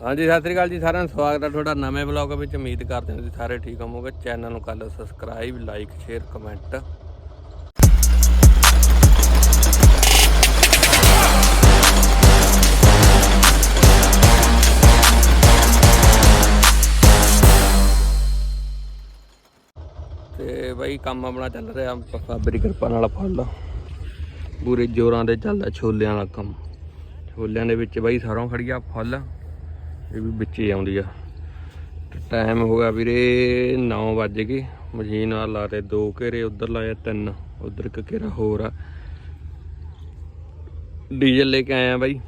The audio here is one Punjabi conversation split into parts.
ਹਾਂਜੀ, ਸਤਿ ਸ੍ਰੀ ਅਕਾਲ ਜੀ ਸਾਰਿਆਂ ਨੂੰ ਸਵਾਗਤ ਹੈ ਤੁਹਾਡਾ ਨਵੇਂ ਬਲੌਗ ਵਿੱਚ। ਉਮੀਦ ਕਰਦੇ ਹਾਂ ਤੁਸੀਂ ਸਾਰੇ ਠੀਕ ਹੋਵੋਗੇ। ਚੈਨਲ ਨੂੰ ਕਰ ਲਓ ਸਬਸਕ੍ਰਾਈਬ ਲਾਈਕ ਸ਼ੇਅਰ ਕਮੈਂਟ ਤੇ ਬਾਈ ਕੰਮ ਆਪਣਾ ਚੱਲ ਰਿਹਾ। ਬਾਬੇ ਦੀ ਕਿਰਪਾ ਨਾਲ ਫਲ ਪੂਰੇ ਜੋਰਾਂ ਦੇ ਚੱਲਦਾ ਛੋਲਿਆਂ ਦਾ ਕੰਮ। ਛੋਲਿਆਂ ਦੇ ਵਿੱਚ ਬਾਈ ਸਰੋਂ ਖੜੀ ਆ, ਫੁੱਲ। ਇਹ ਵੀ ਵਿੱਚ ਹੀ ਆਉਂਦੀ ਆ। ਟਾਈਮ ਹੋ ਗਿਆ ਵੀਰੇ 9 ਵੱਜ ਗਏ। ਮਸ਼ੀਨ ਨਾਲ ਲਾਤੇ ਦੋ ਘੇਰੇ, ਉਧਰ ਲਾਇਆ ਤਿੰਨ, ਉਧਰ ਇੱਕ ਘੇਰਾ ਹੋਰ ਆ। ਡੀਜ਼ਲ ਲੈ ਕੇ ਆਇਆ ਬਾਈ।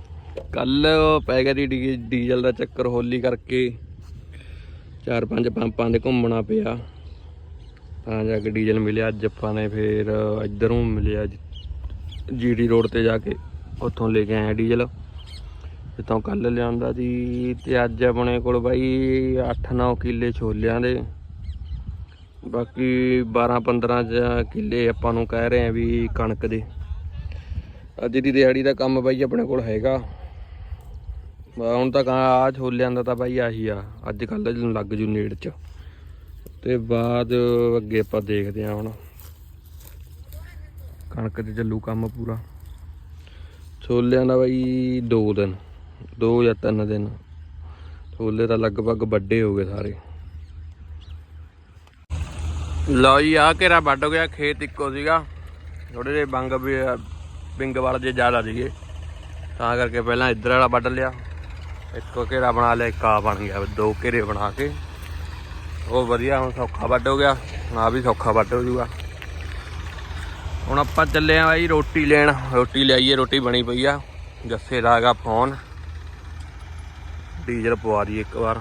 ਕੱਲ ਪੈ ਗਿਆ ਦੀ ਡੀ- ਡੀਜ਼ਲ ਦਾ ਚੱਕਰ ਹੋਲੀ ਕਰਕੇ। ਚਾਰ ਪੰਜ ਪੰਪਾਂ ਦੇ ਘੁੰਮਣਾ ਪਿਆ। ਤਾਂ ਜਾ ਕੇ ਡੀਜ਼ਲ ਮਿਲਿਆ। ਅੱਜ ਆਪਾਂ ਨੇ ਫੇਰ ਇਧਰੋਂ ਮਿਲਿਆ ਜੀਡੀ ਰੋਡ ਤੇ ਜਾ ਕੇ। ਉੱਥੋਂ ਲੈ ਕੇ ਆਇਆ ਡੀਜ਼ਲ। ਜਿੱਥੋਂ ਕੱਲ ਲਿਆਂਦਾ ਸੀ ਤੇ ਅੱਜ ਆਪਣੇ ਕੋਲ ਬਾਈ 8-9 ਕਿੱਲੇ ਛੋਲਿਆਂ ਦੇ। ਬਾਕੀ 12-15 ਚ ਕਿੱਲੇ ਆਪਾਂ ਨੂੰ ਕਹਿ ਰਹੇ ਆ ਵੀ ਕਣਕ ਦੇ। ਅੱਜ ਦੀ ਦਿਹਾੜੀ ਦਾ ਕੰਮ ਬਾਈ ਆਪਣੇ ਕੋਲ ਹੈਗਾ। ਹੁਣ ਤੱਕ ਆ ਛੋਲਿਆਂ ਦਾ ਤਾਂ ਬਾਈ ਆਹੀ ਆ, ਅੱਜ ਕੱਲ ਲੱਗ ਜੂ ਨੇੜ ਚ। ਤੇ ਬਾਅਦ ਅੱਗੇ ਆਪਾਂ ਦੇਖਦੇ ਆ ਹੁਣ। ਕਣਕ ਤੇ ਚੱਲੂ ਕੰਮ ਪੂਰਾ। ਛੋਲਿਆਂ ਦਾ ਬਾਈ 2 ਦਿਨ। ਦੋ ਜਾਂ ਤਿੰਨ ਦਿਨ। ਛੋਲੇ ਤਾਂ ਲਗਭਗ ਵੱਡੇ ਹੋ ਗਏ ਸਾਰੇ। ਲਓ ਜੀ ਆ ਘੇਰਾ ਵੱਢ ਗਿਆ, ਖੇਤ ਇੱਕੋ ਸੀਗਾ। ਥੋੜੇ ਜਿਹੇ ਬੰਗ ਵੀ, ਬਿੰਗ ਵਾਲ ਜੇ ਜ਼ਿਆਦਾ ਸੀਗੇ। ਤਾਂ ਕਰਕੇ ਪਹਿਲਾਂ ਇੱਧਰ ਵਾਲਾ ਵੱਢ ਲਿਆ। ਇੱਕੋ ਘੇਰਾ ਬਣਾ ਲਿਆ, ਇੱਕ ਆ ਬਣ ਗਿਆ, ਦੋ ਘੇਰੇ ਬਣਾ ਕੇ। ਉਹ ਵਧੀਆ, ਹੁਣ ਸੌਖਾ ਵੱਢ ਹੋ ਗਿਆ। ਆ ਵੀ ਸੌਖਾ ਵੱਢ ਹੋ ਜੂਗਾ ਹੁਣ ਆਪਾਂ ਚੱਲੇ ਆ ਬਾਈ ਰੋਟੀ ਲੈਣ। ਰੋਟੀ ਲਿਆਈਏ, ਰੋਟੀ ਬਣੀ ਪਈ ਆ। ਜੱਸੇ ਦਾ ਹੈਗਾ ਫੋਨ। ਡੀਜ਼ਲ ਪਵਾ ਦੀ ਇੱਕ ਵਾਰ।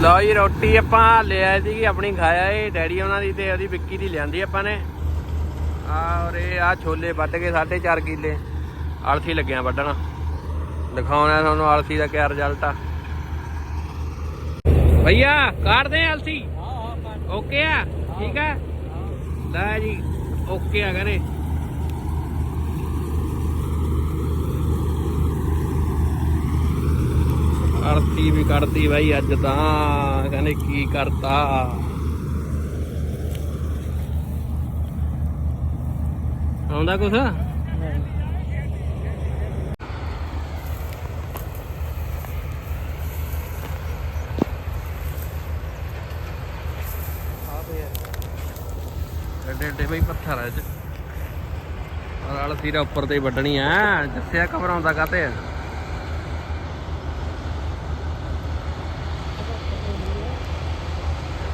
ਲਓ ਜੀ ਰੋਟੀ ਆਪਾਂ ਲੈ ਆਏ ਸੀਗੀ ਆਪਣੀ ਖਾਇਆ ਏ ਡੈਡੀ ਉਹਨਾਂ ਦੀ ਤੇ ਉਹਦੀ ਵਿੱਕੀ ਦੀ ਲਿਆਂਦੀ ਆਪਾਂ ਨੇ। ਆ ਔਰ ਇਹ ਆ ਛੋਲੇ ਵੱਢ ਕੇ 4.5 ਕਿੱਲੇ। ਆਲਥੀ ਲੱਗਿਆ ਵੱਢਣ। ਦਿਖਾਉਣਾ ਤੁਹਾਨੂੰ ਆਲਥੀ ਦਾ ਕਿਆ ਰਿਜ਼ਲਟ ਆ। ਭਈਆ ਕਾਟ ਦੇ ਆਲਥੀ ਓਕੇ ਆ। ਠੀਕ ਆ? ਲੈ ਜੀ ਓਕੇ ਆ ਕਰੇ ਆਰਤੀ ਵੀ ਕੱਢਤੀ ਬਾਈ, ਅੱਜ ਤਾਂ ਕਹਿੰਦੇ ਕੀ ਕਰਤਾ। ਆਉਂਦਾ ਕੁਛ? ਏਡੇ ਏਡੇ ਬਈ ਪੱਥਰ ਆ ਚ। ਔਰ ਸੀਰਾ ਉੱਪਰ ਤੇ ਵੱਢਣੀ ਆ। ਦੱਸਿਆ ਘਬਰਾਉਂਦਾ ਕਾਤੇ ਆ?